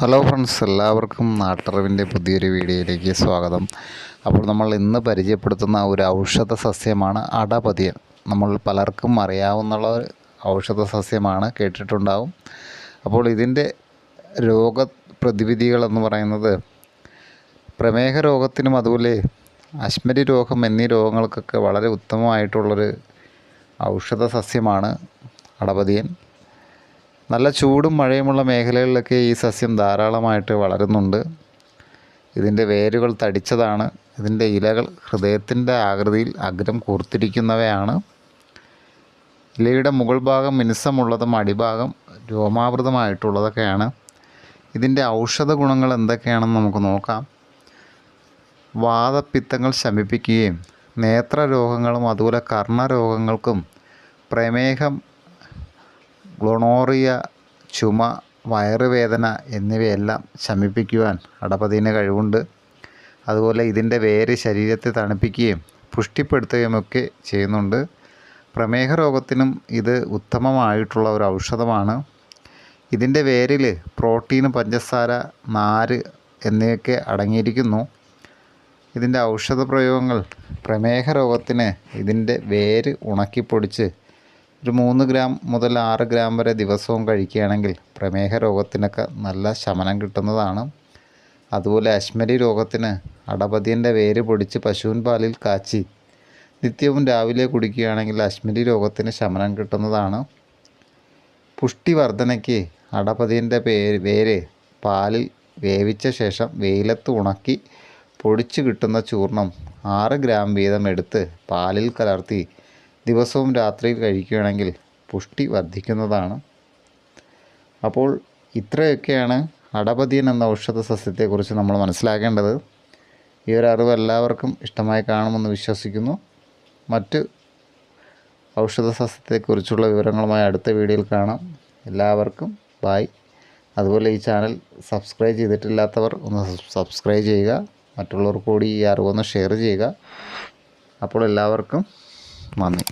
Hello friends എല്ലാവർക്കും നാട്ടറിവിന്റെ പുതിയൊരു വീഡിയോയിലേക്ക് സ്വാഗതം. അപ്പോൾ നമ്മൾ ഇന്ന് പരിചയപ്പെടുത്തുന്ന ഒരു ഔഷധ സസ്യമാണ് അടപതിയൻ. നമ്മൾ പലർക്കും അറിയാവുന്ന ഔഷധ സസ്യമാണ് കേട്ടിട്ടുണ്ടാവും. അപ്പോൾ ഇതിന്റെ രോഗ പ്രതിവിധികളെന്ന് പറയുന്നത് പ്രമേഹ രോഗത്തിനും അതുപോലെ അശ്മരി രോഗം എന്നീ രോഗങ്ങൾക്കൊക്കെ വളരെ ഉത്തമമായിട്ടുള്ളൊരു ഔഷധ സസ്യമാണ് അടപതിയൻ. നല്ല ചൂടും മഴയുമുള്ള മേഖലകളിലൊക്കെ ഈ സസ്യം ധാരാളമായിട്ട് വളരുന്നുണ്ട്. ഇതിന്റെ വേരുകൾ തടിച്ചതാണ്. ഇതിന്റെ ഇലകൾ ഹൃദയത്തിന്റെ ആകൃതിയിൽ അഗ്രം കൂർത്തിരിക്കുന്നവയാണ്. ഇലയുടെ മുകൾ ഭാഗം മിനുസമുള്ളതും അടിഭാഗം രോമാവൃതമായിട്ടുള്ളതൊക്കെയാണ്. ഇതിന്റെ ഔഷധ ഗുണങ്ങൾ എന്തൊക്കെയാണെന്ന് നമുക്ക് നോക്കാം. വാദപ്പിത്തങ്ങൾ ശമിപ്പിക്കുകയും നേത്രരോഗങ്ങളും അതുപോലെ കർണരോഗങ്ങൾക്കും പ്രമേഹം ഗ്ലൊണോറിയ ചുമ വയറുവേദന എന്നിവയെല്ലാം ശമിപ്പിക്കുവാൻ അടപതിന് കഴിവുണ്ട്. അതുപോലെ ഇതിന്റെ വേര് ശരീരത്തെ തണുപ്പിക്കുകയും പുഷ്ടിപ്പെടുത്തുകയുമൊക്കെ ചെയ്യുന്നുണ്ട്. പ്രമേഹ രോഗത്തിനും ഇത് ഉത്തമമായിട്ടുള്ള ഒരു ഔഷധമാണ്. ഇതിന്റെ വേരിൽ പ്രോട്ടീൻ പഞ്ചസാര നാര് എന്നിവയൊക്കെ അടങ്ങിയിരിക്കുന്നു. ഇതിന്റെ ഔഷധ പ്രയോഗങ്ങൾ പ്രമേഹ രോഗത്തിന് ഇതിന്റെ വേര് ഉണക്കിപ്പൊടിച്ച് ഒരു മൂന്ന് ഗ്രാം മുതൽ ആറ് ഗ്രാം വരെ ദിവസവും കഴിക്കുകയാണെങ്കിൽ പ്രമേഹ രോഗത്തിനൊക്കെ നല്ല ശമനം കിട്ടുന്നതാണ്. അതുപോലെ അശ്മരി രോഗത്തിന് അടപതിന്റെ വേര് പൊടിച്ച് പശുവിൻ പാലിൽ കാച്ചി നിത്യവും രാവിലെ കുടിക്കുകയാണെങ്കിൽ അശ്മരി രോഗത്തിന് ശമനം കിട്ടുന്നതാണ്. പുഷ്ടിവർദ്ധനയ്ക്ക് അടപതിന്റെ പേര് വേര് പാലിൽ വേവിച്ച ശേഷം വെയിലത്ത് ഉണക്കി പൊടിച്ച് കിട്ടുന്ന ചൂർണം ആറ് ഗ്രാം വീതം എടുത്ത് പാലിൽ കലർത്തി ദിവസവും രാത്രിയിൽ കഴിക്കുകയാണെങ്കിൽ പുഷ്ടി വർദ്ധിക്കുന്നതാണ്. അപ്പോൾ ഇത്രയൊക്കെയാണ് അടപതിയൻ എന്ന ഔഷധ സസ്യത്തെക്കുറിച്ച് നമ്മൾ മനസ്സിലാക്കേണ്ടത്. ഈ ഒരു അറിവ് എല്ലാവർക്കും ഇഷ്ടമായി കാണുമെന്ന് വിശ്വസിക്കുന്നു. മറ്റ് ഔഷധ സസ്യത്തെക്കുറിച്ചുള്ള വിവരങ്ങളുമായി അടുത്ത വീഡിയോയിൽ കാണാം. എല്ലാവർക്കും ബായ് അതുപോലെ ഈ ചാനൽ സബ്സ്ക്രൈബ് ചെയ്തിട്ടില്ലാത്തവർ ഒന്ന് സബ്സ്ക്രൈബ് ചെയ്യുക. മറ്റുള്ളവർ കൂടി ഈ അറിവൊന്ന് ഷെയർ ചെയ്യുക. അപ്പോൾ എല്ലാവർക്കും നന്ദി.